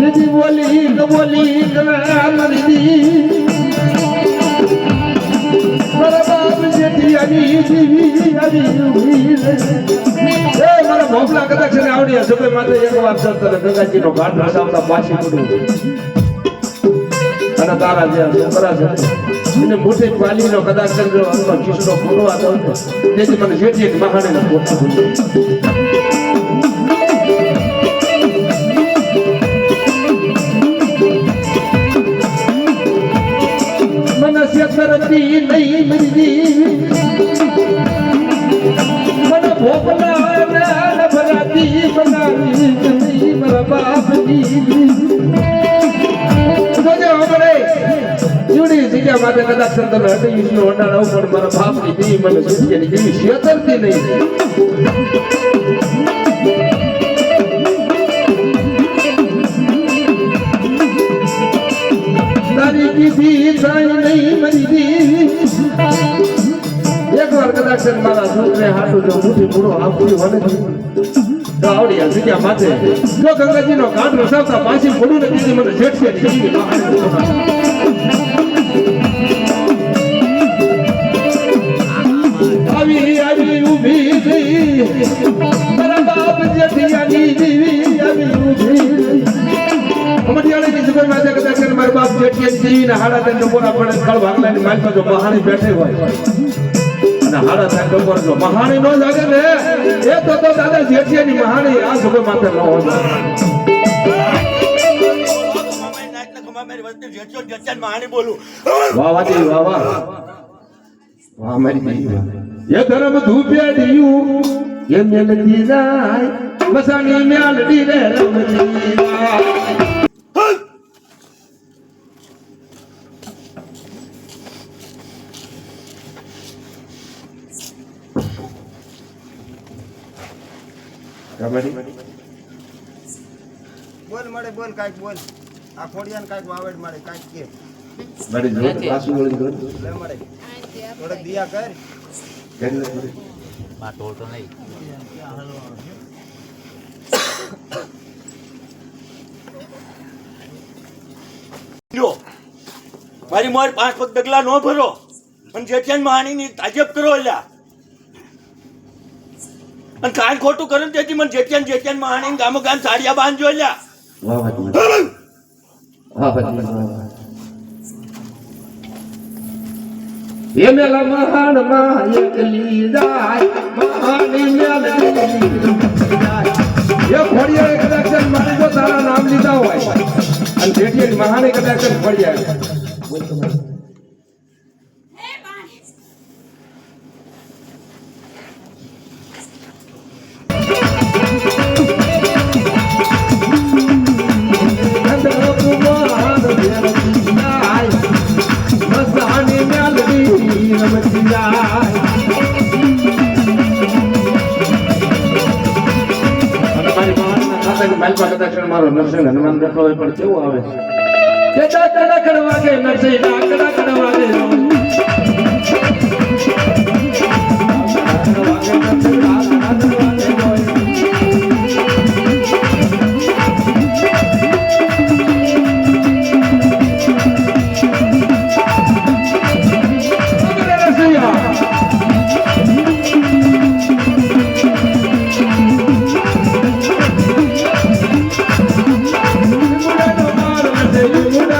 દીદી બોલી કે બોલી કે મારી દી મારા બાપ જેથી ઊભી એ મારા ભોપલા કદાચ આવડી હશે માત્ર એક વાત સર તને ગંગાજીનો ઘાટ રસાવતા પાછી પડું. અને તારા જે છોકરા છે. એને મોટી પાલીનો કદાચ અંગનો કિસ્સો પૂરવા દો તેથી મને જેથી મહાણે પોતા જગ્યા માટે કદાચ સંતન હટી વિષ્ણુ વડાડા ઉપર મારા બાપની દેવી મને સૂચિયાની દેવી શેતરતી નહીં એક વાર કદાચ મારા છોકરે હાટું જો મુઠી પૂરો આપવી વને ગાવડિયા જગ્યા માથે. જો ગંગાજીનો કાંઠ રસાવતા પાછી પડું ને દીદી મને જેઠશે મારા છીએ ને હાડા ત્રણ ડબોરા પડે કળ ભાગલાની માલમાં જો મહાણી બેઠી હોય અને હાડા ત્રણ ડબોરા જો મહાણી નો લાગે ને, એ તો તો દાદા જેઠિયાની મહાણી, આ સુગર માથે ન હોય વાહ વાહ વાહ વાહ વાહ મારી વાહ. એ ધર્મ એ મેલડી રે. રમણી? બોલ મળે બોલ કાંઈક બોલ. આ ખોડિયાને કાંઈક વાવડ મળે કાંઈક કે. મારી જોડ પાછું વળી જોડ. લે મળે થોડોક દિયા કર. કેમ તો નહીં. મારી મોર પાંચ પગ ડગલા નો ભરો. અને જેઠિયાન મહાણીની તાજબ કરો અલ્યા. અને કાંઈ ખોટું કરે તેથી મને જેઠિયાન જેઠિયાન મહાણી ગામો ગામ સાડિયા બાંધ જોઈ. એ મેલા મહાનમાં એકલી જાય મહાની એ ખોડિયા એક કદાચ મારે જો તારા નામ લીધા હોય. અને જેઠી મહાની કદાચ ખોડિયા મારી નરસિંહ હનુમાન બેઠો પણ કેવું આવે કે ડાકડા કડવા કે નરસિંહ ડાકડા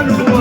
Hallelujah.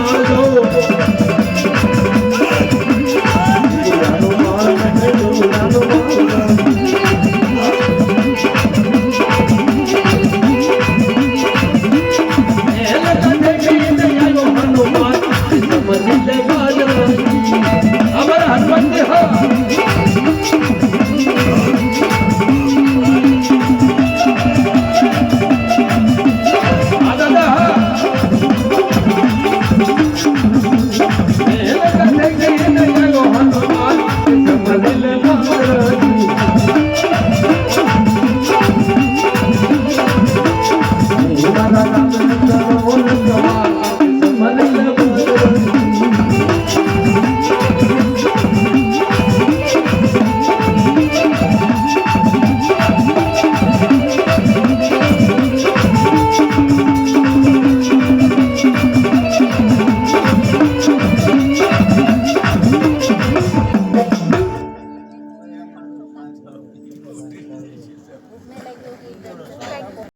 ちょっと!